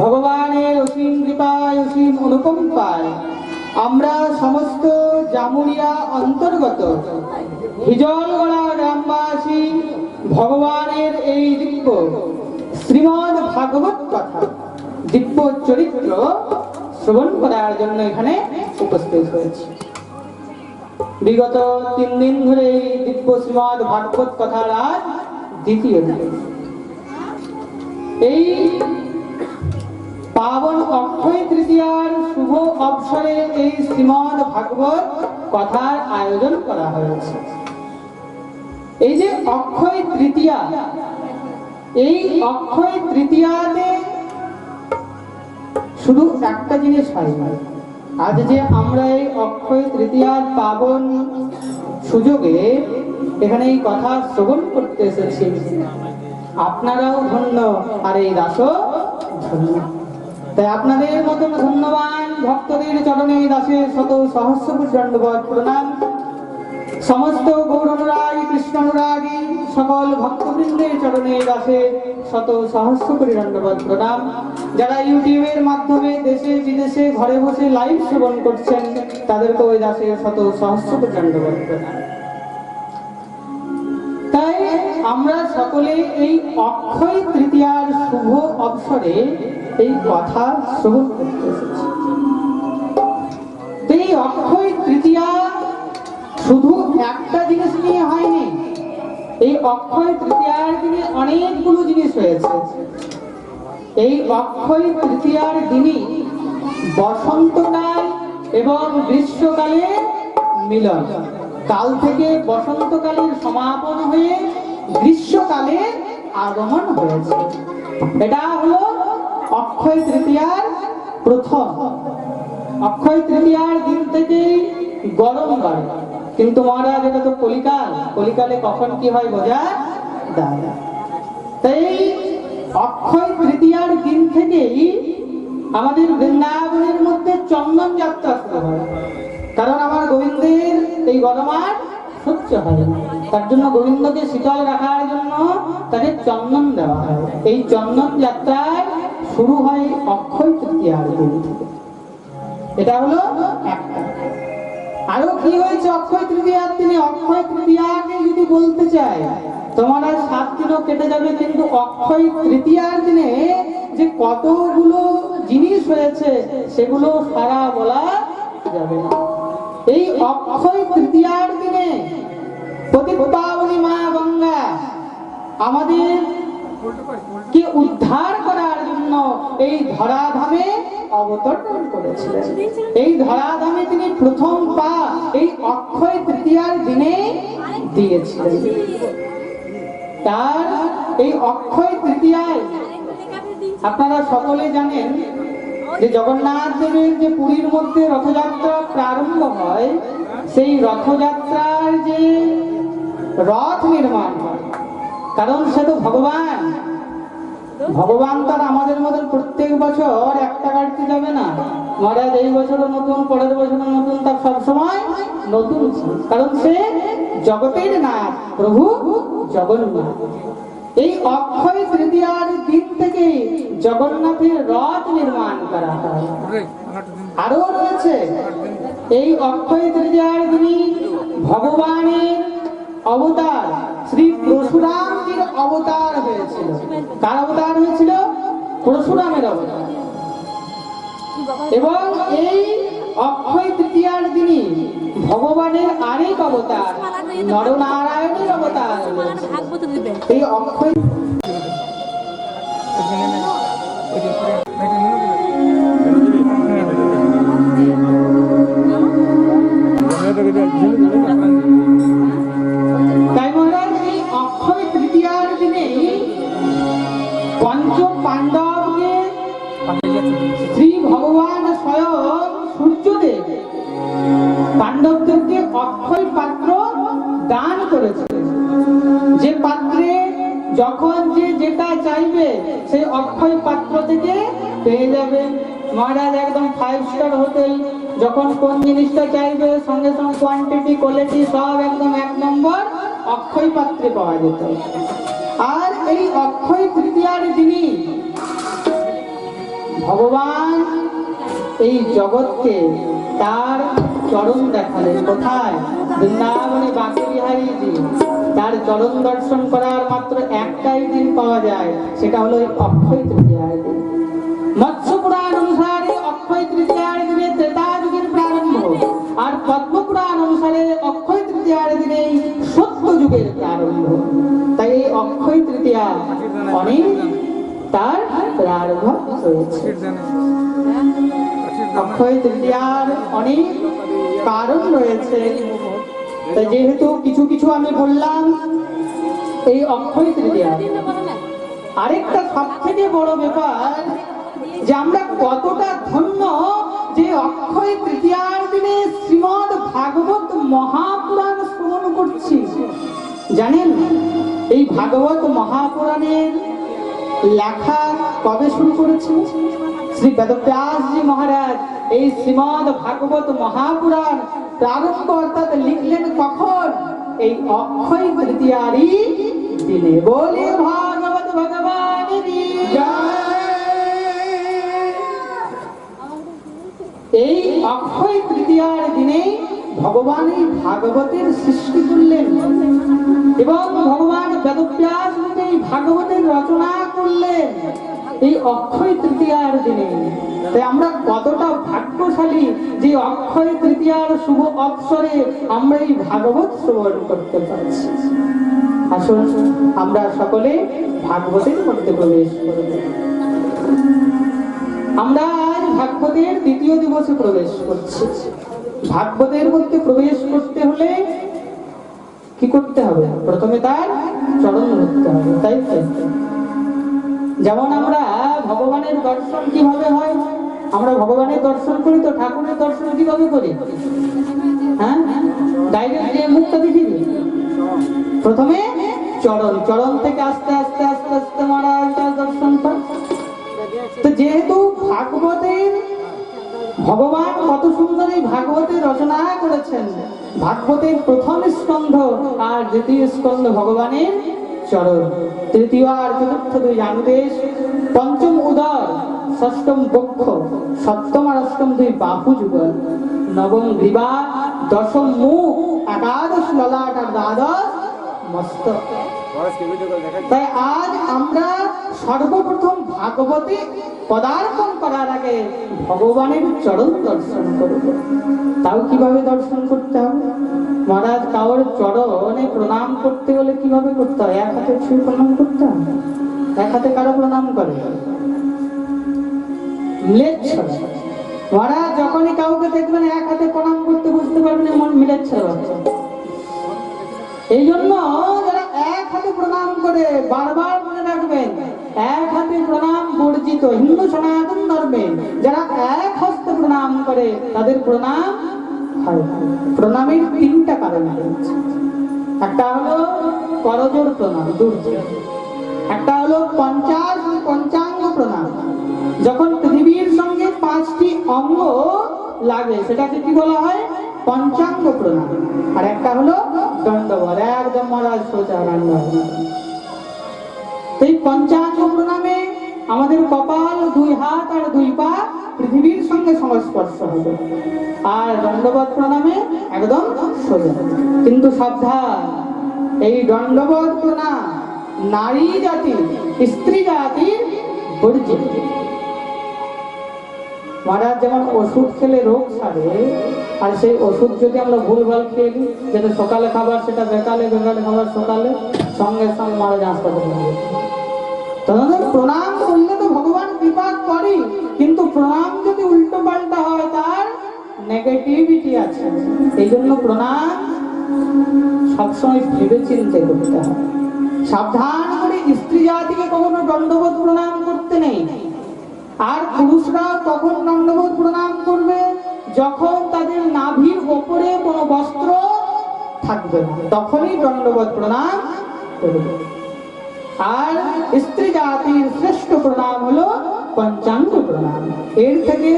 ভগবানের অসীম কৃপায়, অসীম অনুকম্পায়, আমরা সমস্ত জামুরিয়া অন্তর্গত হিজলগড়া গ্রামবাসী, ভগবানের এই দিব্য, শ্রীমদ ভাগবত কথা, দিব্য চরিত্র শ্রবণ করার জন্য এখানে উপস্থিত হয়েছে। বিগত তিন দিন ধরে এই দিব্য শ্রীমদ ভাগবত কথার আজ দ্বিতীয় এই পাবন অক্ষয় তৃতীয়ার শুভ অবসরে এই শ্রীমদ ভাগবত কথার আয়োজন করা হয়েছে। এই যে অক্ষয় তৃতীয়া, এই অক্ষয় তৃতীয়াতে শুধু একটা জিনিস হয় আজ যে আমরা এই অক্ষয় তৃতীয়ার পাবন সুযোগে এখানে এই কথা শ্রবণ করতে এসেছি। আপনারাও ধন্য আর এই দাসও ধন্য। তাই আপনাদের মতন ধন্যবান ভক্তদের চরণে দাসের শত সহস্র দণ্ডবত প্রণাম। সমস্ত গৌরনুরাগী, কৃষ্ণনুরাগী সকল ভক্তবৃন্দের চরণে দাসে শত সহস্র কোটি দণ্ডবত প্রণাম। যারা ইউটিউবের মাধ্যমে দেশে, বিদেশে, ঘরে বসে লাইভ শ্রবণ করছেন তাদেরকে ওই দাসে শত সহস্র কোটি দণ্ডবত প্রণাম। তাই আমরা সকলে এই অক্ষয় তৃতীয়ার শুভ অবসরে এই কথা শ্রবণ করতে এসেছি। এই অক্ষয় তৃতীয়া শুধু একটা জিনিস নিয়ে হয়নি, এই অক্ষয় তৃতীয়ার দিনে অনেকগুলো জিনিস হয়েছে। এই অক্ষয় তৃতীয়ার দিনই বসন্তকাল এবং গ্রীষ্মকালে মিলন। কাল থেকে বসন্তকালের সমাপন হয়ে গ্রীষ্মকালে আগমন হয়েছে। এটা হলো অক্ষয় তৃতীয়ার প্রথম। অক্ষয় তৃতীয়ার দিন থেকেই গরম বাড়ে কিন্তু মহারাজ, এটা তো কলিকাল। কলিকালে কখন কি হয় বোঝা তাই অক্ষয় তৃতীয়ার দিন থেকেই আমাদের বৃন্দাবনের মধ্যে চন্দন যাত্রা শুরু হয়। কারণ আমার গোবিন্দের এই গরম আর সহ্য হয় তার জন্য গোবিন্দকে শীতল রাখার জন্য তাকে চন্দন দেওয়া হয়। এই চন্দন যাত্রায় শুরু হয় অক্ষয় তৃতীয়ার দিন এটা হলো আরও কি হয়েছে অক্ষয় তৃতীয়ার দিনে? অক্ষয় তৃতীয়াকে যদি বলতে চাই, তোমার আর সাত দিনও কেটে যাবে, কিন্তু অক্ষয় তৃতীয়ার দিনে যে কতগুলো জিনিস হয়েছে, সেগুলো সারা বলা যাবে না। এই অক্ষয় তৃতীয়ার দিনে প্রতিপাবনী মা গঙ্গা আমাদের কে উদ্ধার করার জন্য এই ধরাধামে অবতরণ করেছিলেন। এই ধরাধামে তিনি প্রথম পা এই অক্ষয় তৃতীয়ার দিনে দিয়েছিলেন। তার এই অক্ষয় তৃতীয়ায় আপনারা সকলে জানেন যে জগন্নাথ দেবের যে পুরীর মধ্যে রথযাত্রা প্রারম্ভ হয়, সেই রথযাত্রার যে রথ নির্মাণ হয়, কারণ সে তো ভগবান। ভগবান তো আর আমাদের মতন প্রত্যেক বছর একটা গাড়িতে যাবে না। মহারাজ এই বছরও নতুন, পরের বছরও নতুন, তার সবসময় নতুন। কারণ সে জগতের নাথ, প্রভু জগন্নাথ। এই অক্ষয় তৃতীয়ার দিন থেকে জগন্নাথের রথ নির্মাণ করা হয়। আরও রয়েছে। এই অক্ষয় তৃতীয়ার দিনই ভগবানের অবতার শ্রী পরশুরামজির অবতার হয়েছিল। কার অবতার হয়েছিল? পরশুরামের অবতার। এবং এই অক্ষয় তৃতীয়ার দিনই ভগবানের আরেক অবতার, নরনারায়ণের অবতার এই অক্ষয় তাই পঞ্চ পাণ্ডবকে শ্রী ভগবান স্বয়ং সূর্যদেব পাণ্ডবদেরকে অক্ষয় পাত্র দান করেছিলেন যে পাত্রে যখন যে যেটা চাইবে সেই অক্ষয় পাত্র থেকে পেয়ে যাবে। মহারাজ একদম ফাইভ স্টার হোটেল যখন কোন জিনিসটা চাইবে, সঙ্গে সঙ্গে কোয়ান্টিটি কোয়ালিটি সব একদম এক নম্বর অক্ষয় পাত্রে পাওয়া যেত। এই অক্ষয় তৃতীয়ার দিনই ভগবান এই জগৎকে তার চরণ দেখালেন। কোথায়? বৃন্দাবনে বাঁকে বিহারীজি তার চরণ দর্শন করার মাত্র একটাই দিন পাওয়া যায়, সেটা হলো অক্ষয় তৃতীয়ার দিন। মৎস্য পুরাণ অনুসারে অক্ষয় তৃতীয়ার যুগের প্রারম্ভ। তাই এই অক্ষয় তৃতীয়া অনেক তার প্রারম্ভ হয়েছে। অক্ষয় তৃতীয়ার অনেক কারণ রয়েছে। তাই যেহেতু কিছু কিছু আমি বললাম, এই অক্ষয় তৃতীয়া আরেকটা সব থেকে বড় ব্যাপার যে আমরা কতটা ধন্য যে অক্ষয় তৃতীয়ার দিনে শ্রীমদ ভাগবত করছি জানেন এই ভাগবত মহাপুরাণের লেখা কবে শুরু করেছে শ্রী বেদব্যাসজি মহারাজ এই শ্রীমদ ভাগবত মহাপুরাণ প্রারম্ভ অর্থাৎ লিখলেন কখন? এই অক্ষয় তৃতীয়ারই দিনে। বলে ভাগবত ভগবান এই অক্ষয় তৃতীয়ার দিনে ভগবান এই ভাগবতের সৃষ্টি করলেন। এবং ভগবান বেদব্যাস এই ভাগবতের রচনা করলেন এই অক্ষয় তৃতীয়ার দিনে। তাই আমরা কতটা ভাগ্যশালী যে অক্ষয় তৃতীয়ার শুভ অবসরে আমরা এই ভাগবত শ্রবণ করতে পারছি। আসুন, আমরা সকলে ভাগবতের মধ্যে প্রবেশ করব আমরা আজ ভাগবতের দ্বিতীয় দিবসে প্রবেশ করছি। ভাগবতের মধ্যে প্রবেশ করতে হলে কি করতে হবে? প্রথমে তার চরণ ধরতে হবে, তাই? যেমন আমরা ভগবানের দর্শন কীভাবে হয়? আমরা ভগবানের দর্শন করি তো ঠাকুরের দর্শন কীভাবে করি? হ্যাঁ? ডাইরেক্ট যে মুখটা দেখি প্রথমে চরণ চরণ থেকে আস্তে আস্তে আস্তে আস্তে মারা দর্শন তো যেহেতু ভাগবতের ভগবান কত সুন্দর এই ভাগবতের রচনা করেছেন? ভাগবতের প্রথম স্কন্ধ আর দ্বিতীয় স্কন্ধ ভগবানের চরণ। তৃতীয় আর চতুর্থ দুই জানুদেশ। পঞ্চম উদর ষষ্ঠম বক্ষ, সপ্তম আর অষ্টম দুই বাহু যুগল। নবম গ্রীবা দশম মুখ, একাদশ ললাট আর দ্বাদশ মস্তক। তাই আজ আমরা সর্বপ্রথম ভাগবতে পদার্পণ করার আগে ভগবানের চরণ দর্শন করব। তাও কীভাবে দর্শন করতে হবে? মহারাজ কাউর চরণে প্রণাম করতে হলে কীভাবে করতে হয় এক হাতে ছুঁয়ে প্রণাম করতে হয় এক হাতে কারও প্রণাম করে? মহারাজ, যখনই কাউকে দেখবেন এক হাতে প্রণাম করতে বুঝতে পারবেন এমন মিলেচ্ছল বাচ্চা এই জন্য প্রণাম করে বারবার মনে রাখবেন, এক হাতে প্রণাম বর্জিত হিন্দু সনাতন ধর্মে যারা এক হস্তে প্রণাম করে, তাদের প্রণাম প্রণামের তিনটা কারণ একটা হলো করজোর প্রণাম দুর্য একটা হলো পঞ্চাশ পঞ্চাঙ্গ প্রণাম। যখন পৃথিবীর সঙ্গে পাঁচটি অঙ্গ লাগে, সেটাকে কি বলা হয়? পঞ্চাঙ্গ প্রণাম আর একটা হলো দণ্ডবধ একদম মহারাজ সোজা এই পঞ্চাঙ্গ প্রণামে আমাদের কপাল, দুই হাত আর দুই পা পৃথিবীর সঙ্গে সংস্পর্শ হবে। আর দণ্ডবধ প্রণামে একদম সোজা। কিন্তু সাবধান, এই দণ্ডবধ প্রণাম নারী জাতি স্ত্রী জাতির বর্জিত মহারাজ যেমন ওষুধ খেলে রোগ সারে, আর সেই ওষুধ যদি আমরা ভুলভাল খেয়ে নিই যেটা সকালে খাবার সেটা বেকালে বেকালে খাবার সকালে, সঙ্গে সঙ্গে মহারাজ হাসপাতালে। তাহলে প্রণাম করলে তো ভগবান কৃপা করে কিন্তু প্রণাম যদি উল্টো পাল্টা হয়, তার নেগেটিভিটি আছে। এই জন্য প্রণাম সবসময় ভেবে চিন্তে করতে হয়। সাবধান করে স্ত্রী জাতিকে কখনো দণ্ডবোধ প্রণাম করতে নেই। আর পুরুষরা তখন দণ্ডবোধ প্রণাম করবে, যখন তাদের নাভির ওপরে কোনো বস্ত্র থাকবে তখনই দণ্ডবোধ প্রণাম করবে। আর স্ত্রী জাতির শ্রেষ্ঠ প্রণাম হলো পঞ্চাঙ্গ প্রণাম। এর থেকে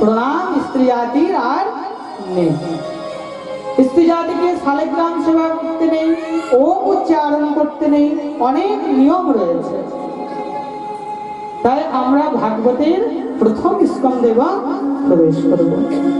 প্রণাম স্ত্রী জাতির আর নেই। স্ত্রী জাতিকে শালিগ্রাম সেবা করতে নেই ওম উচ্চারণ করতে নেই, অনেক নিয়ম রয়েছে। তাই আমরা ভাগবতের প্রথম স্কন্ধে বা প্রবেশ করব।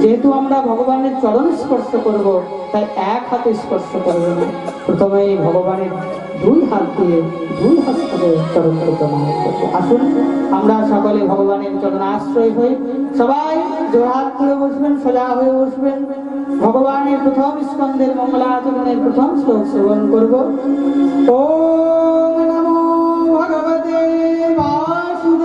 যেহেতু আমরা ভগবানের চরণ স্পর্শ করব, তাই এক হাতে স্পর্শ করব না। প্রথমে ভগবানের দুই হাত দিয়ে দুই হস্তে চরণ প্রণাম করব। আসুন, আমরা সকলে ভগবানের চরণ আশ্রয় হই। সবাই জোহাত করে বসবেন, সোজা হয়ে বসবেন। ভগবানের প্রথম স্কন্ধের মঙ্গলাচরণের প্রথম শ্লোক শ্রবণ করব। ওম